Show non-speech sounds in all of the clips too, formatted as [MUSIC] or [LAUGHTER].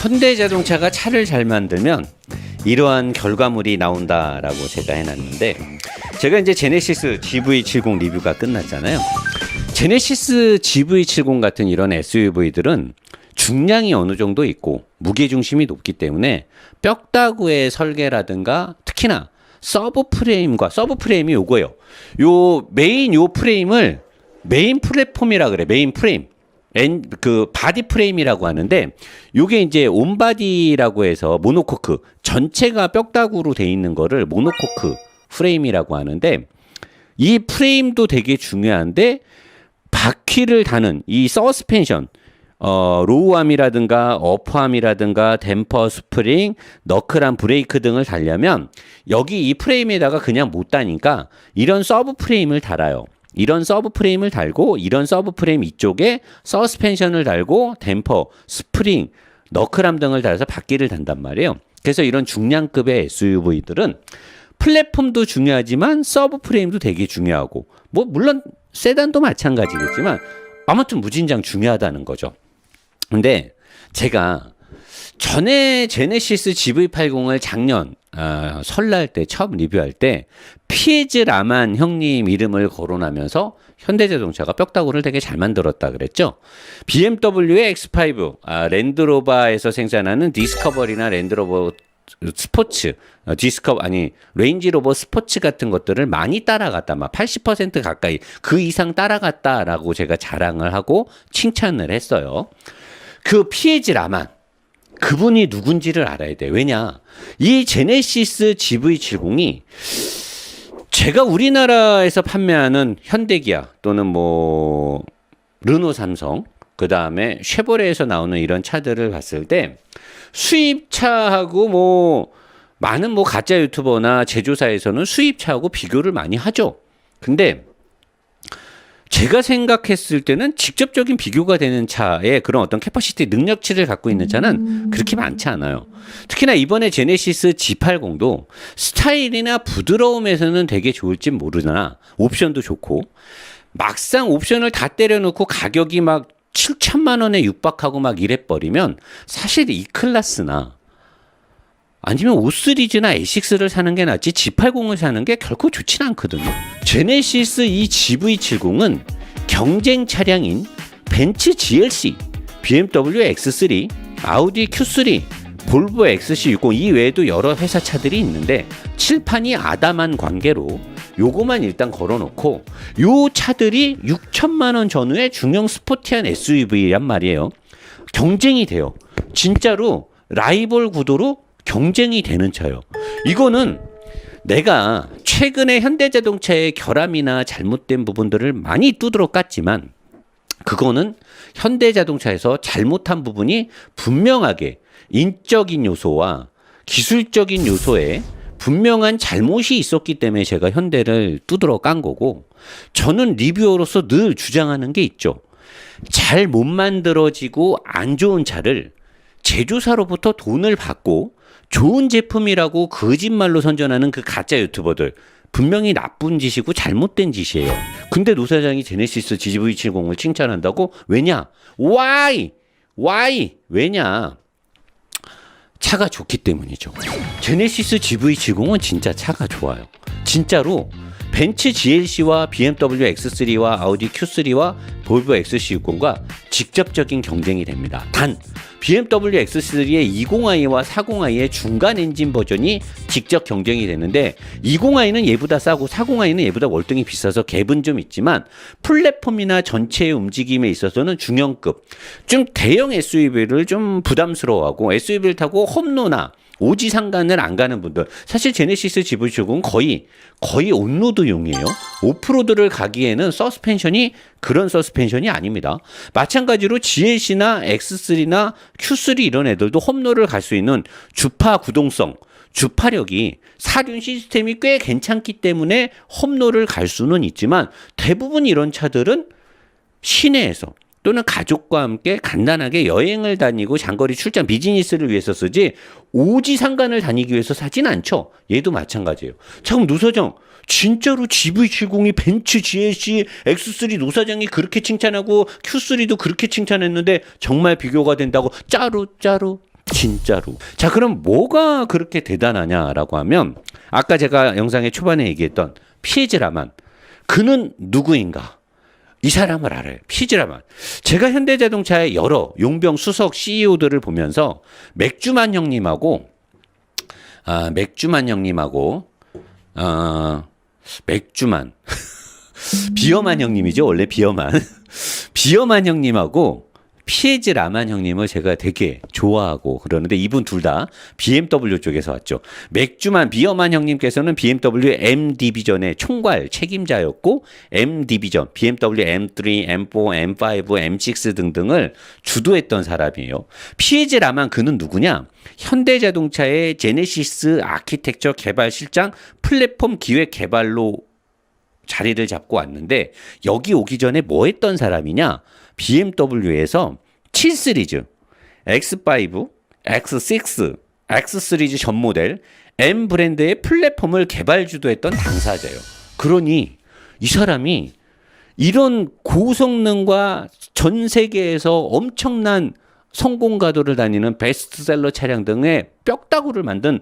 현대자동차가 차를 잘 만들면 이러한 결과물이 나온다라고 제가 해놨는데 제가 이제 제네시스 GV70 리뷰가 끝났잖아요. 제네시스 GV70 같은 이런 SUV들은 중량이 어느 정도 있고 무게 중심이 높기 때문에 뼈다구의 설계라든가 특히나 서브 프레임과 서브 프레임이 요거예요. 요 메인 요 프레임을 메인 플랫폼이라 그래. 메인 프레임. 엔, 그 바디 프레임이라고 하는데 요게 이제 온바디라고 해서 모노코크 전체가 뼈다구로 돼 있는 거를 모노코크 프레임이라고 하는데 이 프레임도 되게 중요한데 바퀴를 다는 이 서스펜션 어, 로우암이라든가 어퍼암이라든가 댐퍼 스프링, 너클한 브레이크 등을 달려면 여기 이 프레임에다가 그냥 못 다니까 이런 서브 프레임을 달아요. 이런 서브 프레임을 달고 이런 서브 프레임 이쪽에 서스펜션을 달고 댐퍼, 스프링, 너클함 등을 달아서 바퀴를 단단 말이에요. 그래서 이런 중량급의 SUV들은 플랫폼도 중요하지만 서브 프레임도 되게 중요하고 뭐 물론 세단도 마찬가지겠지만 아무튼 무진장 중요하다는 거죠. 근데 제가 전에 제네시스 GV80을 작년 아, 설날 때 처음 리뷰할 때 피에즈 라만 형님 이름을 거론하면서 현대자동차가 뼈다구를 되게 잘 만들었다 그랬죠. BMW의 X5, 아, 랜드로버에서 생산하는 디스커버리나 랜드로버 스포츠, 어, 디스커 아니 레인지로버 스포츠 같은 것들을 많이 따라갔다, 막 80% 가까이 그 이상 따라갔다라고 제가 자랑을 하고 칭찬을 했어요. 그 피에즈 라만 그분이 누군지를 알아야 돼. 왜냐? 이 제네시스 GV70이 제가 우리나라에서 판매하는 현대기아 또는 뭐 르노 삼성 그 다음에 쉐보레에서 나오는 이런 차들을 봤을 때 수입차하고 뭐 많은 뭐 가짜 유튜버나 제조사에서는 수입차하고 비교를 많이 하죠. 근데 제가 생각했을 때는 직접적인 비교가 되는 차의 그런 어떤 캐파시티 능력치를 갖고 있는 차는 그렇게 많지 않아요. 특히나 이번에 제네시스 G80도 스타일이나 부드러움에서는 되게 좋을진 모르나 옵션도 좋고 막상 옵션을 다 때려놓고 가격이 막 7천만 원에 육박하고 막 이래 버리면 사실 이 클래스나 아니면 5 시리즈나 A6를 사는 게 낫지 G80을 사는 게 결코 좋진 않거든요. 제네시스 이 GV70은 경쟁 차량인 벤츠 GLC, BMW X3, 아우디 Q3, 볼보 XC60 이 외에도 여러 회사 차들이 있는데 칠판이 아담한 관계로 요거만 일단 걸어놓고 요 차들이 6천만 원 전후의 중형 스포티한 SUV란 말이에요. 경쟁이 돼요. 진짜로 라이벌 구도로 경쟁이 되는 차요. 이거는 내가 최근에 현대자동차의 결함이나 잘못된 부분들을 많이 두드러 깠지만 그거는 현대자동차에서 잘못한 부분이 분명하게 인적인 요소와 기술적인 요소에 분명한 잘못이 있었기 때문에 제가 현대를 두드러 깐 거고 저는 리뷰어로서 늘 주장하는 게 있죠. 잘 못 만들어지고 안 좋은 차를 제조사로부터 돈을 받고 좋은 제품이라고 거짓말로 선전하는 그 가짜 유튜버들 분명히 나쁜 짓이고 잘못된 짓이에요. 근데 노 사장이 제네시스 GV70을 칭찬한다고? 왜냐? Why? Why? 왜냐? 차가 좋기 때문이죠. 제네시스 GV70은 진짜 차가 좋아요. 진짜로 벤츠 GLC와 BMW X3와 아우디 Q3와 볼보 XC60과 직접적인 경쟁이 됩니다. 단 BMW X3의 20i와 40i의 중간 엔진 버전이 직접 경쟁이 되는데 20i는 얘보다 싸고 40i는 얘보다 월등히 비싸서 갭은 좀 있지만 플랫폼이나 전체의 움직임에 있어서는 중형급 좀 대형 SUV를 좀 부담스러워하고 SUV를 타고 홈로나 오지 상간을 안 가는 분들 사실 제네시스 GV70은 거의 거의 온로드용이에요. 오프로드를 가기에는 서스펜션이 그런 서스펜션이 아닙니다. 마찬가지로 GLC나 X3나 Q3 이런 애들도 홈로를 갈 수 있는 주파 구동성 주파력이 사륜 시스템이 꽤 괜찮기 때문에 홈로를 갈 수는 있지만 대부분 이런 차들은 시내에서 또는 가족과 함께 간단하게 여행을 다니고 장거리 출장 비즈니스를 위해서 쓰지 오지 상간을 다니기 위해서 사진 않죠. 얘도 마찬가지예요. 자 그럼 노사장 진짜로 GV70이 벤츠 GLC X3 노사장이 그렇게 칭찬하고 Q3도 그렇게 칭찬했는데 정말 비교가 된다고 짜루 짜루 진짜로. 자, 그럼 뭐가 그렇게 대단하냐라고 하면 아까 제가 영상의 초반에 얘기했던 피에즈라만 그는 누구인가? 이 사람을 알아요. 피즈라만. 제가 현대자동차의 여러 용병 수석 CEO들을 보면서 맥주만 형님하고 아, 맥주만 형님하고 아, 맥주만 [LAUGHS] 비어만 형님이죠. 원래 비어만. [LAUGHS] 비어만 형님하고 피에즈 라만 형님을 제가 되게 좋아하고 그러는데 이분 둘 다 BMW 쪽에서 왔죠. 맥주만 비어만 형님께서는 BMW M 디비전의 총괄 책임자였고 M 디비전, BMW M3, M4, M5, M6 등등을 주도했던 사람이에요. 피에즈 라만 그는 누구냐? 현대자동차의 제네시스 아키텍처 개발 실장 플랫폼 기획 개발로 자리를 잡고 왔는데 여기 오기 전에 뭐 했던 사람이냐? BMW에서 7 시리즈, X5, X6, X 시리즈 전 모델 M 브랜드의 플랫폼을 개발 주도했던 당사자예요. 그러니 이 사람이 이런 고성능과 전 세계에서 엄청난 성공 가도를 다니는 베스트셀러 차량 등의 뼈다구를 만든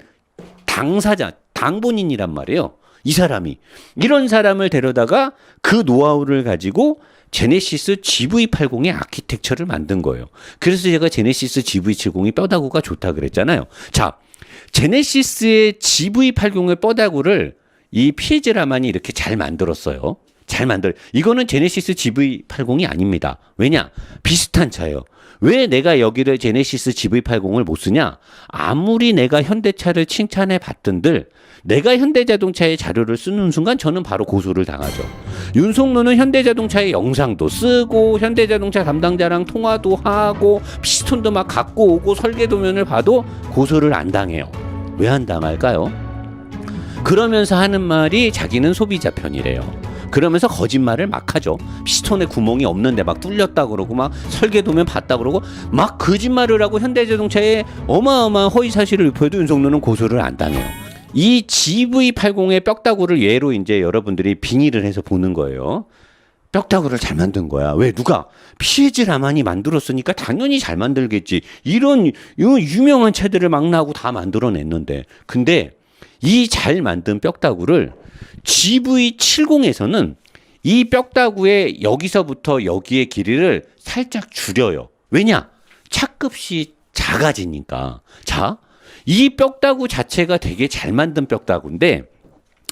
당사자, 당본인이란 말이에요. 이 사람이 이런 사람을 데려다가 그 노하우를 가지고 제네시스 GV80의 아키텍처를 만든 거예요. 그래서 제가 제네시스 GV70이 뼈다구가 좋다 그랬잖아요. 자, 제네시스의 GV80의 뼈다구를 이 피에즈 라만이 이렇게 잘 만들었어요. 잘 만들. 이거는 제네시스 GV80이 아닙니다. 왜냐? 비슷한 차예요. 왜 내가 여기를 제네시스 GV80을 못 쓰냐? 아무리 내가 현대차를 칭찬해 봤던들 내가 현대자동차의 자료를 쓰는 순간 저는 바로 고소를 당하죠. 윤석노는 현대자동차의 영상도 쓰고 현대자동차 담당자랑 통화도 하고 피스톤도 막 갖고 오고 설계도면을 봐도 고소를 안 당해요. 왜 안 당할까요? 그러면서 하는 말이 자기는 소비자 편이래요. 그러면서 거짓말을 막 하죠. 피스톤에 구멍이 없는데 막 뚫렸다 그러고 막 설계도면 봤다 그러고 막 거짓말을 하고 현대자동차에 어마어마한 허위 사실을 유포해도 윤석노는 고소를 안 당해요. 이 GV80의 뼈다구를 예로 이제 여러분들이 빙의를 해서 보는 거예요. 뼈다구를 잘 만든 거야. 왜 누가 피에즈 라만이 만들었으니까 당연히 잘 만들겠지. 이런 이 유명한 차들을 막 나고 다 만들어냈는데, 근데 이 잘 만든 뼈다구를 GV70에서는 이 뼈다구의 여기서부터 여기의 길이를 살짝 줄여요. 왜냐? 차급이 작아지니까. 자, 이 뼈다구 자체가 되게 잘 만든 뼈다구인데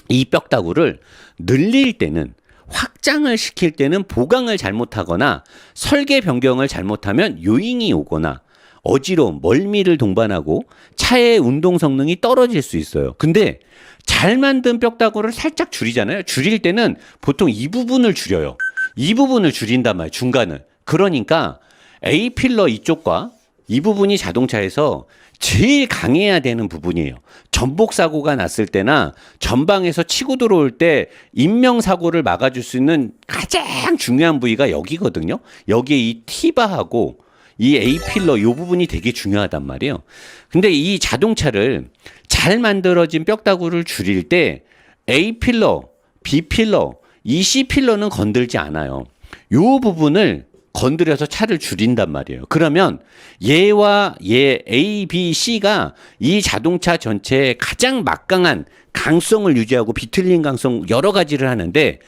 이 뼈다구를 늘릴 때는 확장을 시킬 때는 보강을 잘못하거나 설계 변경을 잘못하면 요잉이 오거나 어지러움, 멀미를 동반하고 차의 운동 성능이 떨어질 수 있어요. 근데 잘 만든 뼈다구를 살짝 줄이잖아요. 줄일 때는 보통 이 부분을 줄여요. 이 부분을 줄인단 말이에요. 중간을. 그러니까 A 필러 이쪽과 이 부분이 자동차에서 제일 강해야 되는 부분이에요. 전복 사고가 났을 때나 전방에서 치고 들어올 때 인명 사고를 막아줄 수 있는 가장 중요한 부위가 여기거든요. 여기에 이 티바하고 이 A 필러 요 부분이 되게 중요하단 말이에요. 근데 이 자동차를 잘 만들어진 뼈다구를 줄일 때 A 필러, B 필러, 이 C 필러는 건들지 않아요. 요 부분을 건드려서 차를 줄인단 말이에요. 그러면 얘와 얘 A, B, C가 이 자동차 전체에 가장 막강한 강성을 유지하고 비틀린 강성 여러 가지를 하는데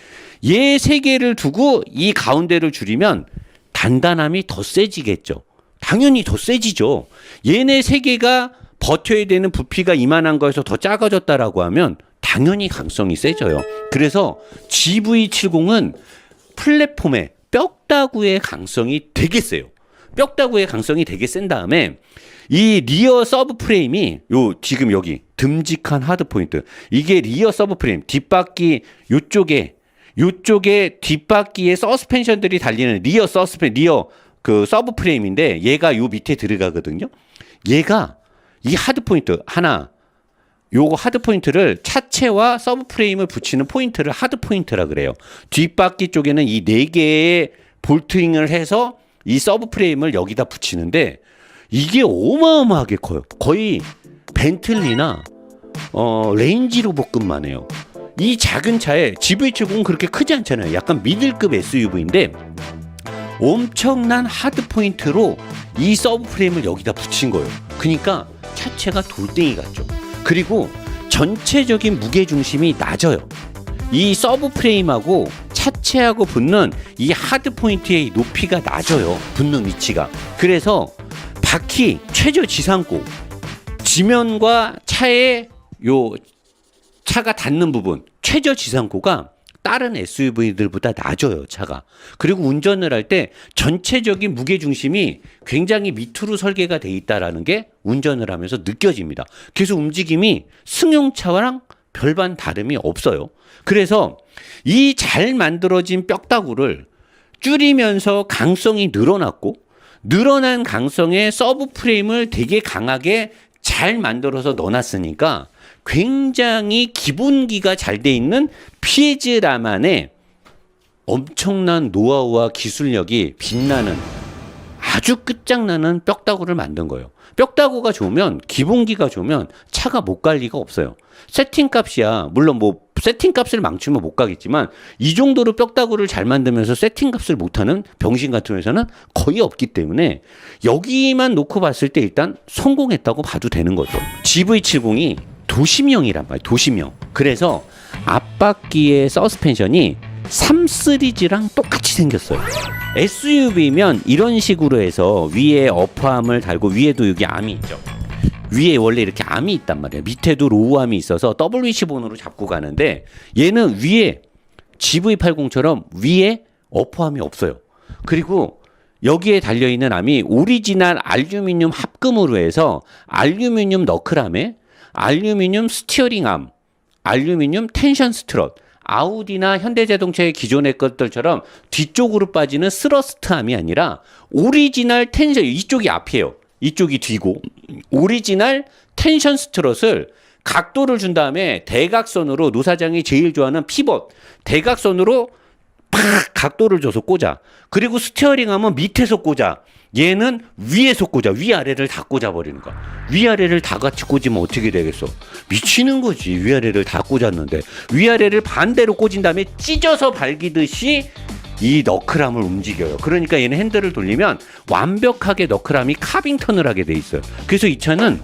얘 세 개를 두고 이 가운데를 줄이면 단단함이 더 세지겠죠. 당연히 더 세지죠. 얘네 세 개가 버텨야 되는 부피가 이만한 거에서 더 작아졌다라고 하면 당연히 강성이 세져요. 그래서 GV70은 플랫폼에 뼈다구의 강성이 되게 세요. 뼈다구의 강성이 되게 센 다음에 이 리어 서브 프레임이 요 지금 여기 듬직한 하드 포인트 이게 리어 서브 프레임 뒷바퀴 요쪽에 요쪽에 뒷바퀴에 서스펜션들이 달리는 리어 서스펜 리어 그 서브 프레임인데 얘가 요 밑에 들어가거든요. 얘가 이 하드 포인트 하나 요거 하드 포인트를 차체와 서브 프레임을 붙이는 포인트를 하드 포인트라 그래요. 뒷바퀴 쪽에는 이 네 개의 볼트링을 해서 이 서브 프레임을 여기다 붙이는데 이게 어마어마하게 커요. 거의 벤틀리나 어 레인지로 볶음만 해요. 이 작은 차에 GV70은 그렇게 크지 않잖아요. 약간 미들급 SUV인데 엄청난 하드 포인트로 이 서브 프레임을 여기다 붙인 거예요. 그러니까 차체가 돌덩이 같죠. 그리고 전체적인 무게 중심이 낮아요. 이 서브 프레임하고 차체하고 붙는 이 하드 포인트의 높이가 낮아요. 붙는 위치가. 그래서 바퀴 최저 지상고 지면과 차의 요 차가 닿는 부분 최저 지상고가 다른 SUV들보다 낮아요 차가. 그리고 운전을 할 때 전체적인 무게 중심이 굉장히 밑으로 설계가 돼 있다라는 게 운전을 하면서 느껴집니다. 그래서 움직임이 승용차랑 별반 다름이 없어요. 그래서 이 잘 만들어진 뼈다구를 줄이면서 강성이 늘어났고 늘어난 강성의 서브 프레임을 되게 강하게 잘 만들어서 넣어놨으니까 굉장히 기본기가 잘 돼 있는 피에즈라만의 엄청난 노하우와 기술력이 빛나는 아주 끝장나는 뼈다구를 만든 거예요. 뼈다구가 좋으면 기본기가 좋으면 차가 못 갈 리가 없어요. 세팅 값이야. 물론 뭐 세팅 값을 망치면 못 가겠지만 이 정도로 뼈다구를 잘 만들면서 세팅 값을 못하는 병신 같은 회사는 거의 없기 때문에 여기만 놓고 봤을 때 일단 성공했다고 봐도 되는 거죠. GV70이 도심형이란 말이에요. 도심형. 그래서 앞바퀴의 서스펜션이 3 시리즈랑 똑같이 생겼어요. SUV면 이런 식으로 해서 위에 어퍼함을 달고 위에도 여기 암이 있죠. 위에 원래 이렇게 암이 있단 말이에요. 밑에도 로우암이 있어서 WC 본으로 잡고 가는데 얘는 위에 GV80처럼 위에 어퍼함이 없어요. 그리고 여기에 달려있는 암이 오리지널 알루미늄 합금으로 해서 알루미늄 너클함에 알루미늄 스티어링 암, 알루미늄 텐션 스트럿, 아우디나 현대자동차의 기존의 것들처럼 뒤쪽으로 빠지는 스러스트함이 아니라 오리지널 텐션 이쪽이 앞이에요. 이쪽이 뒤고 오리지널 텐션 스트럿을 각도를 준 다음에 대각선으로 노사장이 제일 좋아하는 피벗 대각선으로 팍 각도를 줘서 꽂아. 그리고 스티어링 하면 밑에서 꽂아. 얘는 위에서 꽂아. 위아래를 다 꽂아 버리는 거야. 위아래를 다 같이 꽂으면 어떻게 되겠어? 미치는 거지. 위아래를 다 꽂았는데 위아래를 반대로 꽂은 다음에 찢어서 발기듯이 이 너클함을 움직여요. 그러니까 얘는 핸들을 돌리면 완벽하게 너클함이 카빙 턴을 하게 돼 있어요. 그래서 이 차는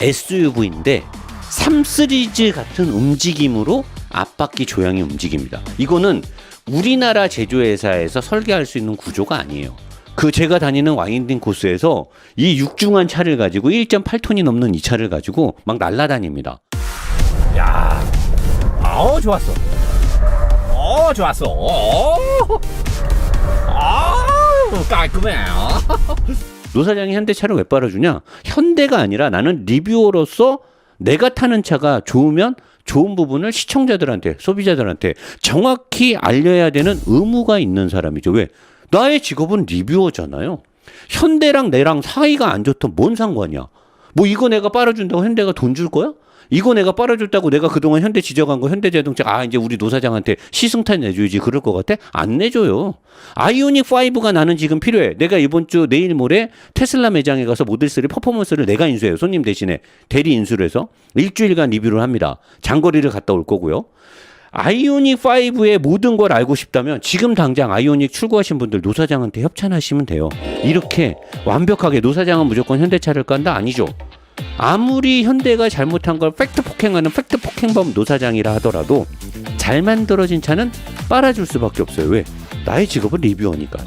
SUV인데 3 시리즈 같은 움직임으로 앞바퀴 조향이 움직입니다. 이거는 우리나라 제조회사에서 설계할 수 있는 구조가 아니에요. 그 제가 다니는 와인딩 코스에서 이 육중한 차를 가지고 1.8톤이 넘는 이 차를 가지고 막 날아다닙니다. 야, 어 좋았어. 어 좋았어. 어, 아 깔끔해. [LAUGHS] 노 사장이 현대차를 왜 빨아주냐? 현대가 아니라 나는 리뷰어로서 내가 타는 차가 좋으면 좋은 부분을 시청자들한테, 소비자들한테 정확히 알려야 되는 의무가 있는 사람이죠. 왜? 나의 직업은 리뷰어잖아요. 현대랑 내랑 사이가 안 좋던 뭔 상관이야? 뭐 이거 내가 빨아준다고 현대가 돈 줄 거야? 이거 내가 빨아줬다고 내가 그동안 현대 지적한 거 현대자동차 아 이제 우리 노사장한테 시승탄 내줘야지 그럴 것 같아? 안 내줘요. 아이오닉 5가 나는 지금 필요해. 내가 이번 주 내일 모레 테슬라 매장에 가서 모델 3 퍼포먼스를 내가 인수해요. 손님 대신에 대리 인수를 해서 일주일간 리뷰를 합니다. 장거리를 갔다 올 거고요. 아이오닉 5의 모든 걸 알고 싶다면 지금 당장 아이오닉 출고하신 분들 노사장한테 협찬하시면 돼요. 이렇게 완벽하게 노사장은 무조건 현대차를 깐다 아니죠. 아무리 현대가 잘못한 걸 팩트 폭행하는 팩트 폭행범 노사장이라 하더라도 잘 만들어진 차는 빨아줄 수밖에 없어요. 왜? 나의 직업은 리뷰어니까.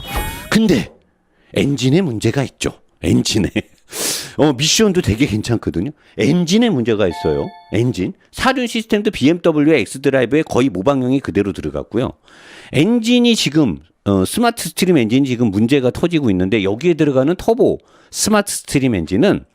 근데 엔진에 문제가 있죠. 엔진에. 어, 미션도 되게 괜찮거든요. 엔진에 문제가 있어요. 엔진. 사륜 시스템도 BMW X드라이브에 거의 모방형이 그대로 들어갔고요. 엔진이 지금 어, 스마트 스트림 엔진이 지금 문제가 터지고 있는데 여기에 들어가는 터보 스마트 스트림 엔진은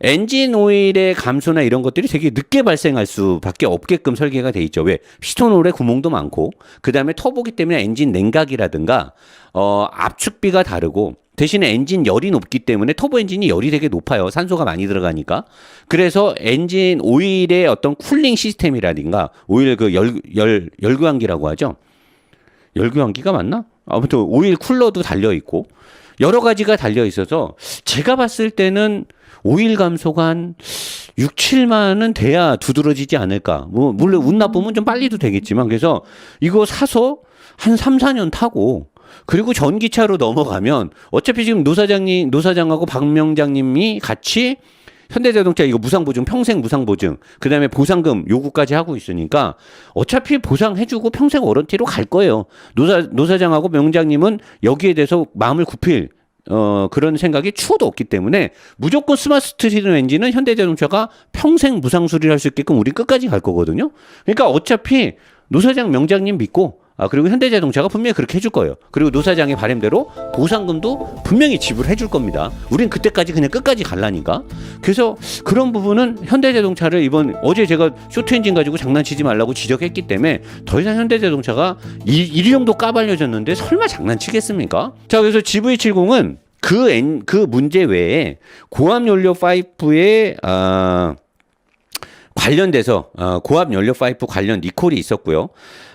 엔진 오일의 감소나 이런 것들이 되게 늦게 발생할 수밖에 없게끔 설계가 돼 있죠. 왜? 피스톤 홀에 구멍도 많고 그다음에 터보기 때문에 엔진 냉각이라든가 어, 압축비가 다르고 대신에 엔진 열이 높기 때문에 터보 엔진이 열이 되게 높아요. 산소가 많이 들어가니까. 그래서 엔진 오일의 어떤 쿨링 시스템이라든가 오일 그 열, 열, 열교환기라고 하죠. 열교환기가 맞나? 아무튼 오일 쿨러도 달려 있고 여러 가지가 달려 있어서 제가 봤을 때는 오일 감소가 한 6, 7만은 돼야 두드러지지 않을까. 뭐 물론 운 나쁘면 좀 빨리도 되겠지만 그래서 이거 사서 한 3, 4년 타고 그리고 전기차로 넘어가면 어차피 지금 노 사장님, 노 사장하고 박 명장님이 같이 현대자동차 이거 무상보증, 평생 무상보증, 그 다음에 보상금 요구까지 하고 있으니까 어차피 보상해주고 평생 워런티로 갈 거예요. 노사, 노사장하고 명장님은 여기에 대해서 마음을 굽힐 어, 그런 생각이 추호도 없기 때문에 무조건 스마트 스트리트 엔진은 현대자동차가 평생 무상 수리를 할 수 있게끔 우리 끝까지 갈 거거든요. 그러니까 어차피 노사장 명장님 믿고 아 그리고 현대자동차가 분명히 그렇게 해줄 거예요. 그리고 노사장의 바람대로 보상금도 분명히 지불해 줄 겁니다. 우린 그때까지 그냥 끝까지 갈라니까. 그래서 그런 부분은 현대자동차를 이번 어제 제가 쇼트 엔진 가지고 장난치지 말라고 지적했기 때문에 더 이상 현대자동차가 이, 이 정도 까발려졌는데 설마 장난치겠습니까? 자 그래서 GV70은 그, 엔, 그 문제 외에 고압 연료 파이프의 아, 관련돼서 어, 고압 연료 파이프 관련 리콜이 있었고요.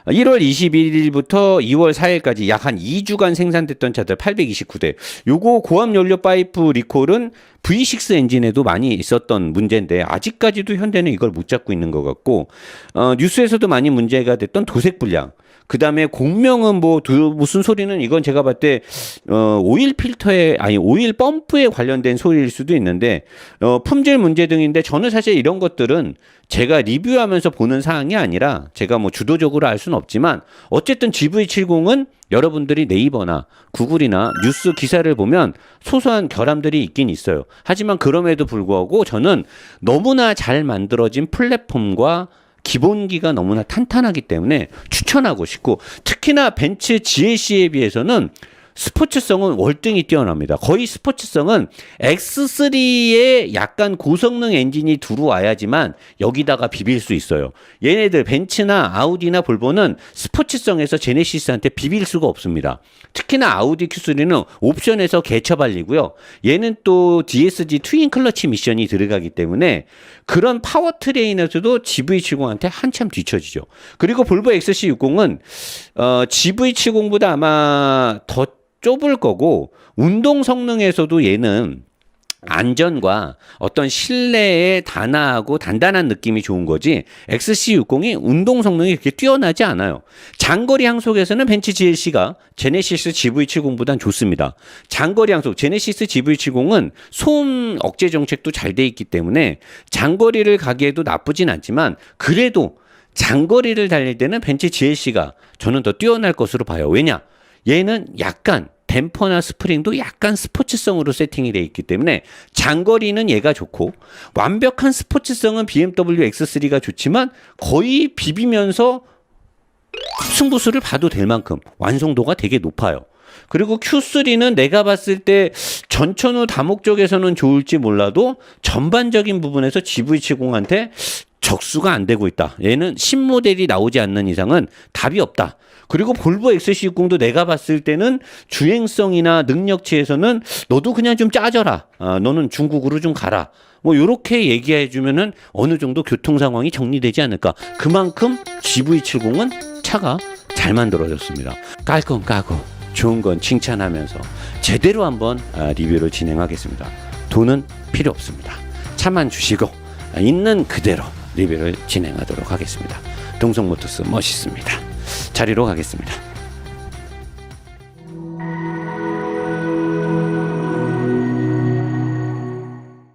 1월 21일부터 2월 4일까지 약 한 2주간 생산됐던 차들 829대. 요거 고압 연료 파이프 리콜은 V6 엔진에도 많이 있었던 문제인데 아직까지도 현대는 이걸 못 잡고 있는 것 같고 어, 뉴스에서도 많이 문제가 됐던 도색 불량. 그 다음에 공명은 뭐 두- 무슨 소리는 이건 제가 봤을 때 어, 오일 필터에 아니 오일 펌프에 관련된 소리일 수도 있는데 어, 품질 문제 등인데 저는 사실 이런 것들은 제가 리뷰하면서 보는 사항이 아니라 제가 뭐 주도적으로 알 수는 없지만 어쨌든 GV70은 여러분들이 네이버나 구글이나 뉴스 기사를 보면 소소한 결함들이 있긴 있어요. 하지만 그럼에도 불구하고 저는 너무나 잘 만들어진 플랫폼과 기본기가 너무나 탄탄하기 때문에 추천하고 싶고 특히나 벤츠 GLC에 비해서는 스포츠성은 월등히 뛰어납니다. 거의 스포츠성은 X3에 약간 고성능 엔진이 들어와야지만 여기다가 비빌 수 있어요. 얘네들 벤츠나 아우디나 볼보는 스포츠성에서 제네시스한테 비빌 수가 없습니다. 특히나 아우디 Q3는 옵션에서 개처발리고요. 얘는 또 DSG 트윈 클러치 미션이 들어가기 때문에 그런 파워트레인에서도 GV70한테 한참 뒤처지죠. 그리고 볼보 XC60은 어, GV70보다 아마 더 좁을 거고 운동 성능에서도 얘는 안전과 어떤 실내의 단아하고 단단한 느낌이 좋은 거지 XC60이 운동 성능이 그렇게 뛰어나지 않아요. 장거리 항속에서는 벤츠 GLC가 제네시스 GV70보단 좋습니다. 장거리 항속 제네시스 GV70은 소음 억제 정책도 잘 돼 있기 때문에 장거리를 가기에도 나쁘진 않지만 그래도 장거리를 달릴 때는 벤츠 GLC가 저는 더 뛰어날 것으로 봐요. 왜냐? 얘는 약간 댐퍼나 스프링도 약간 스포츠성으로 세팅이 되어 있기 때문에 장거리는 얘가 좋고 완벽한 스포츠성은 BMW X3가 좋지만 거의 비비면서 승부수를 봐도 될 만큼 완성도가 되게 높아요. 그리고 Q3는 내가 봤을 때 전천후 다목적에서는 좋을지 몰라도 전반적인 부분에서 GV70한테 적수가 안 되고 있다. 얘는 신모델이 나오지 않는 이상은 답이 없다. 그리고 볼보 XC60도 내가 봤을 때는 주행성이나 능력치에서는 너도 그냥 좀 짜져라. 아, 너는 중국으로 좀 가라. 뭐 요렇게 얘기해 주면은 어느 정도 교통 상황이 정리되지 않을까. 그만큼 GV70은 차가 잘 만들어졌습니다. 깔끔 까고 좋은 건 칭찬하면서 제대로 한번 아, 리뷰를 진행하겠습니다. 돈은 필요 없습니다. 차만 주시고 아, 있는 그대로 리뷰를 진행하도록 하겠습니다. 동성모터스 멋있습니다. 자리로 가겠습니다.